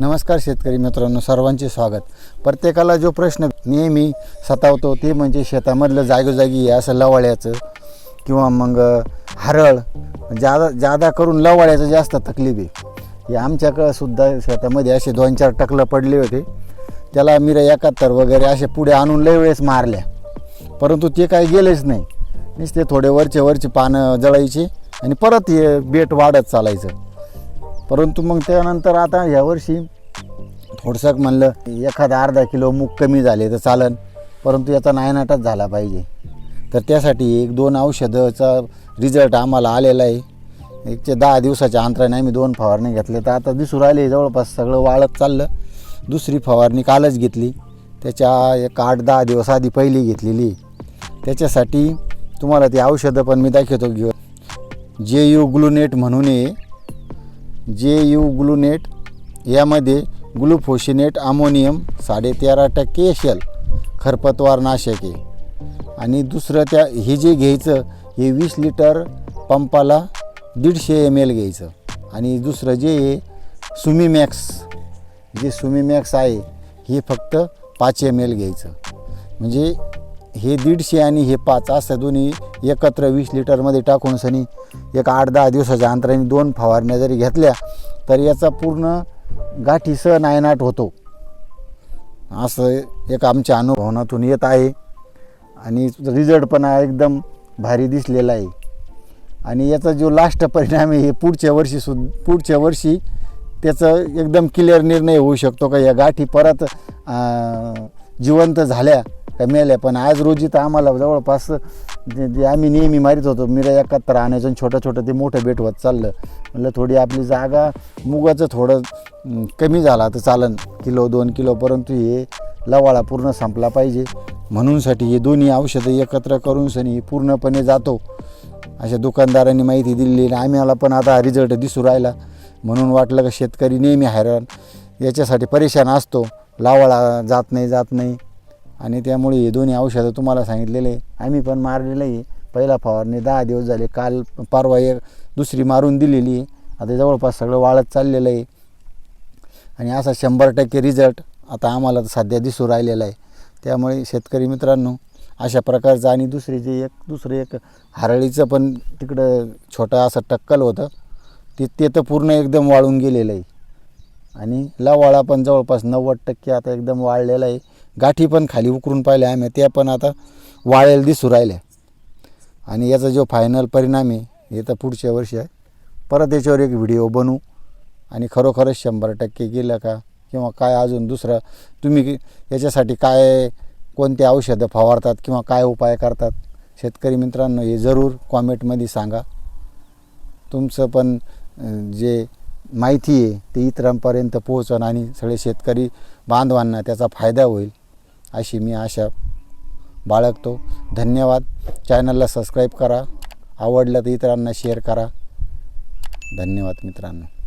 नमस्कार शेतकरी मित्रांनो सर्वांचे स्वागत. प्रत्येकाला जो प्रश्न नेहमी सतावतो ते म्हणजे शेतामधलं जागोजागी असं लवाळ्याचं किंवा मग हरळ. जादा जादा करून लवाळ्याचं जास्त तकलीफ आहे. हे आमच्याकडं सुद्धा शेतामध्ये असे दोन चार टकलं पडले होते. त्याला मिरा एकाहत्तर वगैरे असे पुढे आणून लय वेळेस मारल्या. परंतु ते काही गेलेच नाही. नुसते थोडे वरचे वरचे पानं जळायचे आणि परत हे बेट वाढत चालायचं. परंतु मग त्यानंतर आता ह्यावर्षी थोडसं म्हणलं एखादा अर्धा किलो मूग कमी झाले तर चालन. परंतु याचा नायनाटच झाला पाहिजे. तर त्यासाठी एक दोन औषधाचा रिझल्ट आम्हाला आलेला आहे. एक ते दहा दिवसाच्या अंतराने आम्ही दोन फवारणी घेतले तर आता दिसू राहिले जवळपास सगळं वाळत चाललं. दुसरी फवारणी कालच घेतली. त्याच्या एक आठ दहा दिवस आधी पहिली घेतलेली. त्याच्यासाठी तुम्हाला ती औषधं पण मी दाखवतो घेऊ जे यू ग्लुनेट म्हणून आहे जे यू ग्लुनेट यामध्ये ग्लुफोशिनेट अमोनियम साडेतेरा टक्के एशल खरपतवार नाशक आहे. आणि दुसरं त्या हे जे घ्यायचं हे वीस लिटर पंपाला दीडशे एम एल घ्यायचं. आणि दुसरं जे आहे सुमीमॅक्स जे सुमीमॅक्स आहे हे फक्त पाच एम एल घ्यायचं. म्हणजे हे दीडशे आणि हे पाच असं दोन्ही एकत्र वीस लिटरमध्ये टाकून सनी एक आठ दहा दिवसाच्या अंतराने दोन फवारण्या जरी घेतल्या तर याचा पूर्ण गाठीसह नायनाट होतो. असं एक आमच्या अनुभवनातून येत आहे. आणि रिझल्ट पण एकदम भारी दिसलेला आहे. आणि याचा जो लास्ट परिणाम आहे हे पुढच्या वर्षी सुद्धा पुढच्या वर्षी त्याचं एकदम क्लिअर निर्णय होऊ शकतो का? या गाठी परत जिवंत झाल्या. का मेल्या पण आज रोजी तर आम्हाला जवळपास जे जे आम्ही नेहमी मारित होतो मिरा एकाहत्तर आणायचं आणि छोटं छोटं ते मोठं बेट होत चाललं. म्हटलं थोडी आपली जागा मुगाचं थोडं कमी झाला तर चालन. किलो दोन किलो परंतु हे लवाळा पूर्ण संपला पाहिजे. म्हणूनसाठी हे दोन्ही औषधं एकत्र करून सनी पूर्णपणे जातो. अशा दुकानदारांनी माहिती दिलेली आणि आम्हाला पण आता रिझल्ट दिसू राहिला. म्हणून वाटलं का शेतकरी नेहमी हैराण. याच्यासाठी परेशान असतो. लावाळा जात नाही जात नाही. आणि त्यामुळे हे दोन्ही औषधं तुम्हाला सांगितलेले आम्ही पण मारलेलं आहे. पहिला फवारणी दहा दिवस झाले. काल परवा एक दुसरी मारून दिलेली आहे. आता जवळपास सगळं वाळत चाललेलं आहे. आणि असा शंभर टक्के रिझल्ट आता आम्हाला सध्या दिसू राहिलेला आहे. त्यामुळे शेतकरी मित्रांनो अशा प्रकारचं आणि दुसरे जे एक दुसरं एक हरळीचं पण तिकडं छोटं असं टक्कल होतं. ते ते तर पूर्ण एकदम वाळून गेलेलं आहे. आणि लवाळा पण जवळपास नव्वद टक्के आता एकदम वाळलेला आहे. गाठी पण खाली उकरून पाहिल्या आम्ही. त्या पण आता वाळेल दिसू राहिल्या. आणि याचा जो फायनल परिणाम आहे हे तर पुढच्या वर्षी आहे. परत याच्यावर एक व्हिडिओ बनवू. आणि खरोखरच शंभर टक्के गेलं का किंवा काय अजून दुसरं तुम्ही याच्यासाठी काय कोणते औषधं फवारतात किंवा काय उपाय करतात शेतकरी मित्रांनो हे जरूर कॉमेंटमध्ये सांगा. तुमचं पण जे माहिती आहे ते इतरांपर्यंत पोहोचन आणि सगळे शेतकरी बांधवांना त्याचा फायदा होईल. अशी मी आशा बाळगतो. धन्यवाद. चॅनलला सबस्क्राईब करा. आवडलं तर इतरांना शेअर करा. धन्यवाद मित्रांनो.